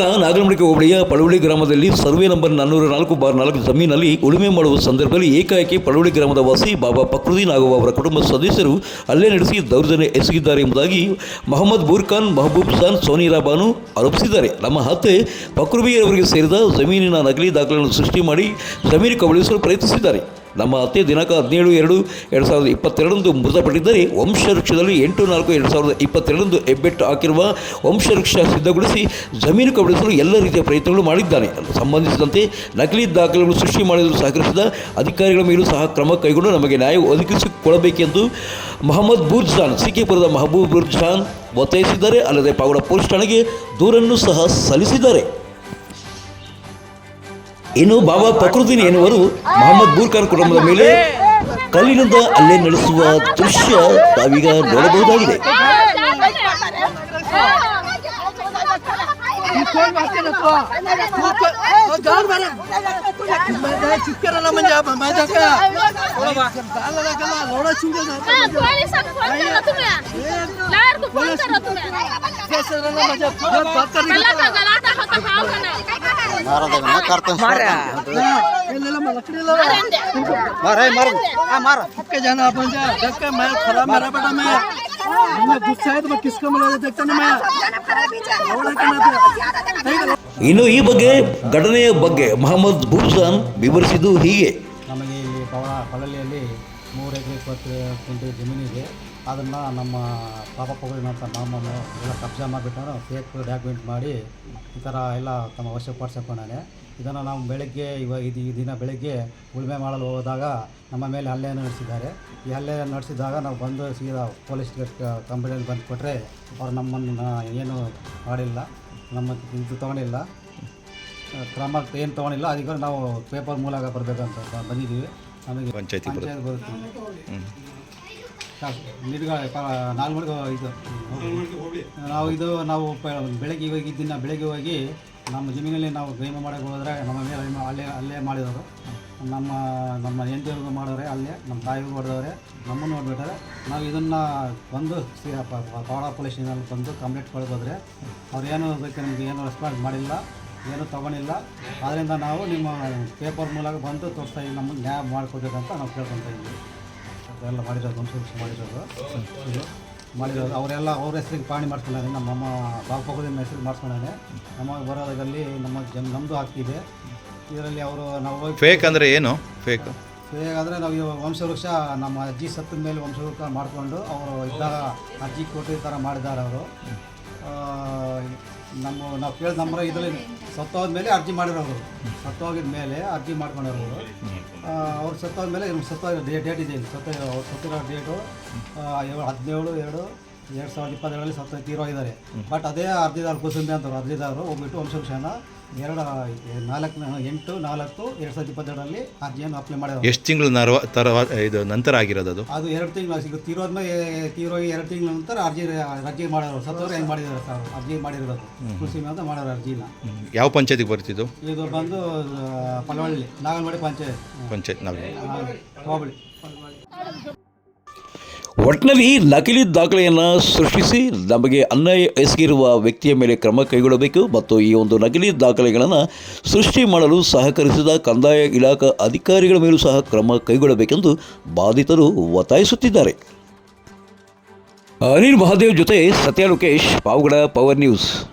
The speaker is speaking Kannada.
ನಾಗರಮಣಿಕೆ ಹೋಬಳಿಯ ಪಳವಳ್ಳಿ ಗ್ರಾಮದಲ್ಲಿ ಸರ್ವೆ ನಂಬರ್ ನಾನ್ನೂರ ನಾಲ್ಕು ಬಾರ್ ನಾಲ್ಕು ಜಮೀನಲ್ಲಿ ಉಳುಮೆ ಮಾಡುವ ಸಂದರ್ಭದಲ್ಲಿ ಏಕಾಏಕಿ ಪಳವಳ್ಳಿ ಗ್ರಾಮದ ವಾಸಿ ಬಾಬಾ ಫಕ್ರುದ್ದೀನ್ ಹಾಗೂ ಅವರ ಕುಟುಂಬ ಸದಸ್ಯರು ಹಲ್ಲೆ ನಡೆಸಿ ದೌರ್ಜನ್ಯ ಎಸಗಿದ್ದಾರೆ ಎಂಬುದಾಗಿ ಮೊಹಮ್ಮದ್ ಬೂರ್ ಖಾನ್ ಮಹಬೂಬ್ ಖಾನ್, ಸೋನಿರಾ ಬಾನು ಆರೋಪಿಸಿದ್ದಾರೆ. ನಮ್ಮ ಹತ್ತೆ ಪಕೃಬಿಯವರಿಗೆ ಸೇರಿದ ಜಮೀನಿನ ನಕಲಿ ದಾಖಲೆಗಳನ್ನು ಸೃಷ್ಟಿ ಮಾಡಿ ಜಮೀನು ಕಬಳಿಸಲು ಪ್ರಯತ್ನಿಸಿದ್ದಾರೆ. ನಮ್ಮ ಅತ್ತೆ ದಿನಾಂಕ ಹದಿನೇಳು, ಎರಡು ಎರಡು ಸಾವಿರದ ಇಪ್ಪತ್ತೆರಡರಂದು ಮೃತಪಟ್ಟಿದ್ದರೆ ವಂಶವೃಕ್ಷದಲ್ಲಿ ಎಂಟು, ನಾಲ್ಕು, ಎರಡು ಸಾವಿರದ ಇಪ್ಪತ್ತೆರಡರಂದು ಹೆಬ್ಬೆಟ್ಟು ಹಾಕಿರುವ ವಂಶವೃಕ್ಷ ಸಿದ್ಧಗೊಳಿಸಿ ಜಮೀನು ಕಬಳಿಸಲು ಎಲ್ಲ ರೀತಿಯ ಪ್ರಯತ್ನಗಳು ಮಾಡಿದ್ದಾನೆ. ಸಂಬಂಧಿಸಿದಂತೆ ನಕಲಿ ದಾಖಲೆಗಳು ಸೃಷ್ಟಿ ಮಾಡಲು ಸಹಕರಿಸಿದ ಅಧಿಕಾರಿಗಳ ಮೇಲೂ ಸಹ ಕ್ರಮ ಕೈಗೊಂಡು ನಮಗೆ ನ್ಯಾಯ ಒದಗಿಸಿಕೊಳ್ಳಬೇಕೆಂದು ಮೊಹಮ್ಮದ್ ಬೂರ್ ಜಾನ್ ಸಿಕ್ಕಿಪುರದ ಮಹಬೂಬ್ ಖಾನ್ ಒತ್ತಾಯಿಸಿದ್ದಾರೆ. ಅಲ್ಲದೆ ಪಾವಡ ಪೊಲೀಸ್ ಠಾಣೆಗೆ ದೂರನ್ನು ಸಹ ಸಲ್ಲಿಸಿದ್ದಾರೆ. ಇನ್ನು ಬಾಬಾ ಫಕ್ರುದ್ದೀನ್ ಎನ್ನುವರು ಮೊಹಮ್ಮದ್ ಬೂರ್ಖಾನ್ ಕುಟುಂಬದ ಮೇಲೆ ಕಲ್ಲಿನಿಂದ ಅಲ್ಲೇ ನಡೆಸುವ ದೃಶ್ಯ ತಾವೀಗ ನೋಡಬಹುದಾಗಿದೆ. जाना अपन जा देख के मैं खराब मेरा बेटा मैं मैं गुस्सा है तो मैं किसको मिला देखता नहीं मैं लोड़ा के ना नहीं ಇನ್ನು ಈ ಬಗ್ಗೆ ಘಟನೆಯ ಬಗ್ಗೆ ಮೊಹಮ್ಮದ್ ಬೂರ್ಖಾನ್ ವಿವರಿಸಿದ್ದು ಹೀಗೆ ನಮಗೆ ಇಲ್ಲಿ ಪವಳ ಪಳಲಿಯಲ್ಲಿ ಮೂರು ಎಕರೆ ಇಪ್ಪತ್ತು ಕುಂಟೆ ಜಮೀನಿದೆ ಅದನ್ನು ನಮ್ಮ ಪಾಪ ಅಂತ ಮಾಮನು ಎಲ್ಲ ಕಬ್ಜಾ ಮಾಡಿಬಿಟ್ಟು ಫೇಕ್ ಡಾಕ್ಯುಮೆಂಟ್ ಮಾಡಿ ಈ ಥರ ಎಲ್ಲ ತಮ್ಮ ವಶಪಡಿಸ್ಕೊಂಡಾನೆ ಇದನ್ನು ನಾವು ಬೆಳಗ್ಗೆ ಇವಾಗ ಇದು ಈ ದಿನ ಬೆಳಗ್ಗೆ ಉಳುಮೆ ಮಾಡಲು ಹೋದಾಗ ನಮ್ಮ ಮೇಲೆ ಹಲ್ಲೆಯನ್ನು ನಡೆಸಿದ್ದಾರೆ. ಈ ಹಲ್ಲೆ ನಡೆಸಿದಾಗ ನಾವು ಬಂದು ಸೀದಾ ಪೊಲೀಸ್ ಕಂಪ್ಲೇಂಟ್ ಬಂದು ಕೊಟ್ಟರೆ ಅವ್ರು ನಮ್ಮನ್ನು ಏನು ಮಾಡಿಲ್ಲ ನಮ್ಮ ಇದು ತೊಗೊಂಡಿಲ್ಲ. ಕ್ರಮ ಏನು ತೊಗೊಂಡಿಲ್ಲ ಅದಕ್ಕೆ ನಾವು ಪೇಪರ್ ಮೂಲಕ ಬರಬೇಕಂತ ಬಂದಿದ್ದೀವಿ. ನಮಗೆ ಪಂಚಾಯತ್ ಬರುತ್ತೆ. ನಾಲ್ಕು ಮಣಿಗೆ ಇದು. ನಾವು ಇದು ನಾವು ಬೆಳಗ್ಗೆ ಹೋಗಿ ದಿನ ಬೆಳಗ್ಗೆ ಹೋಗಿ ನಮ್ಮ ಜಮೀನಲ್ಲಿ ನಾವು ಗೈಮ ಮಾಡೋಕ್ಕೆ ಹೋದರೆ ನಮ್ಮ ಮೇಲೆ ಅಲ್ಲೇ- ಅಲ್ಲೇ ಮಾಡಿದವರು ನಮ್ಮ ನಮ್ಮ ಹೆಂಡತಿಯವ್ರಿಗೂ ಮಾಡೋರೆ ಅಲ್ಲೇ ನಮ್ಮ ತಾಯಿಗೂ ಮಾಡಿದವ್ರೆ ನಮ್ಮನ್ನು ನೋಡಿಬಿಟ್ಟರೆ ನಾವು ಇದನ್ನು ಬಂದು ಪವಾಡ ಪೊಲೀಸ್ ಸ್ಟೇಷನಲ್ಲಿ ಬಂದು ಕಂಪ್ಲೇಂಟ್ ಕೊಡಕ್ಕೆ ಹೋದರೆ ಅವ್ರು ಏನು ಬೇಕು ನಮಗೆ ಏನು ರೆಸ್ಪಾನ್ಸ್ ಮಾಡಿಲ್ಲ ಏನೂ ತಗೊಂಡಿಲ್ಲ. ಆದ್ದರಿಂದ ನಾವು ನಿಮ್ಮ ಪೇಪರ್ ಮೂಲಕ ಬಂದು ತೋರಿಸ್ತಾ ಇದ್ದೀವಿ ನ್ಯಾಯ ನ್ಯಾಯ ಮಾಡಿಕೊಡ್ಬೇಕಂತ ನಾವು ಕೇಳ್ಕೊತಾ ಇದ್ದೀವಿ. ಅದೆಲ್ಲ ಮಾಡಿರೋದು ವಂಶವೃಕ್ಷ ಮಾಡಿರೋದು. ಇದು ಮಾಡಿರೋದು. ಅವರೆಲ್ಲ ಅವ್ರ ಹೆಸರಿಗೆ ಪಾಣಿ ಮಾಡಿಸ್ಕೊಂಡಾನೆ ನಮ್ಮ ನಮ್ಮ ಬಾಪಕದಿಂದ ಹೆಸರಿಗೆ ಮಾಡಿಸ್ಕೊಂಡಾನೆ ನಮ್ಮ ಬರೋದಲ್ಲಿ ನಮ್ಮ ಜನ ನಮ್ಮದು ಆಗ್ತಿದೆ ಇದರಲ್ಲಿ ಅವರು ನಾವು ಫೇಕ್ ಅಂದರೆ ಏನು? ಫೇಕ್ ಅಂದರೆ ನಾವು ಇವಾಗ ವಂಶವೃಕ್ಷ ನಮ್ಮ ಅಜ್ಜಿ ಸತ್ತಿದ ಮೇಲೆ ವಂಶವೃಕ್ಷ ಮಾಡಿಕೊಂಡು ಅವರು ಇದ್ದಾಗ ಅಜ್ಜಿ ಕೊಟ್ಟಿದ್ದ ಥರ ಮಾಡಿದ್ದಾರೆ ಅವರು. ನಮ್ಮ ನಾವು ಕೇಳಿದ ನಮ್ಮ ಇದರಲ್ಲಿ ಸತ್ತೋದ ಮೇಲೆ ಅರ್ಜಿ ಮಾಡಿರೋರು. ಸತ್ತೋಗಿದ ಮೇಲೆ ಅರ್ಜಿ ಮಾಡ್ಕೊಂಡಿರೋರು. ಅವ್ರು ಸತ್ತೋದ ಮೇಲೆ ಸತ್ತೋಗಿರೋ ಡೇ ಡೇಟ್ ಇದೆ ಸತ್ತ ಅವ್ರು ಸತ್ತಿರೋ ಡೇಟು ಏಳು ಹದಿನೇಳು ಎರಡು ಎರಡು ಸಾವಿರದ ಇಪ್ಪತ್ತೆರಡರಲ್ಲಿ ಸತ್ತ ತೀರೋಗಿದ್ದಾರೆ ಬಟ್ ಅದೇ ಅರ್ಜಿದಾರ ಕುಸುಂಬಿ ಅಂತವ್ರು. ಅರ್ಜಿದಾರರು ಹೋಗ್ಬಿಟ್ಟು ವಂಶವೃಕ್ಷನ ಎರಡು ನಾಲ್ಕು ಎಂಟು ನಾಲ್ಕು ಎರಡು ಸಾವಿರದ ಇಪ್ಪತ್ತೆರಡರಲ್ಲಿ ಅರ್ಜಿಯನ್ನು ಅಪ್ಲೈ ಮಾಡಿದ್ರು ಎಷ್ಟು ತಿಂಗಳು ನರ್ವ ತರ ಇದು ನಂತರ ಆಗಿರೋದು ಅದು? ಅದು ಎರಡು ತಿಂಗಳು ಸಿಗ ತೀರೋದ್ಮೇಲೆ ತೀರೋಗಿ ಎರಡು ತಿಂಗಳ ನಂತರ ಅರ್ಜಿ ಅರ್ಜಿ ಮಾಡೋರು ಸತ್ತವರು ಹೆಂಗೆ ಮಾಡಿದ್ರು ಸರ್? ಅರ್ಜಿ ಮಾಡಿರೋದು ಕೃಷಿ ಅಂತ ಮಾಡೋರು ಅರ್ಜಿನ. ಯಾವ ಪಂಚಾಯತಿಗೆ ಬರ್ತಿದ್ದು? ಇದು ಬಂದು ಪಲವಳ್ಳಿ ನಾಗನಮಡಿ ಪಂಚಾಯತ್. ಪಂಚಾಯತ್ ನಾವು ಹೋಬಳಿ. ಒಟ್ಟಿನಲ್ಲಿ ನಕಲಿ ದಾಖಲೆಯನ್ನು ಸೃಷ್ಟಿಸಿ ನಮಗೆ ಅನ್ಯಾಯ ಎಸಗಿರುವ ವ್ಯಕ್ತಿಯ ಮೇಲೆ ಕ್ರಮ ಕೈಗೊಳ್ಳಬೇಕು ಮತ್ತು ಈ ಒಂದು ನಕಲಿ ದಾಖಲೆಗಳನ್ನು ಸೃಷ್ಟಿ ಮಾಡಲು ಸಹಕರಿಸಿದ ಕಂದಾಯ ಇಲಾಖಾ ಅಧಿಕಾರಿಗಳ ಮೇಲೂ ಸಹ ಕ್ರಮ ಕೈಗೊಳ್ಳಬೇಕೆಂದು ಬಾಧಿತರು ಒತ್ತಾಯಿಸುತ್ತಿದ್ದಾರೆ. ಅನಿಲ್ ಮಹಾದೇವ್ ಜೊತೆ ಸತ್ಯ ಲೋಕೇಶ್ ಪಾವಗಡ, ಪವರ್ ನ್ಯೂಸ್.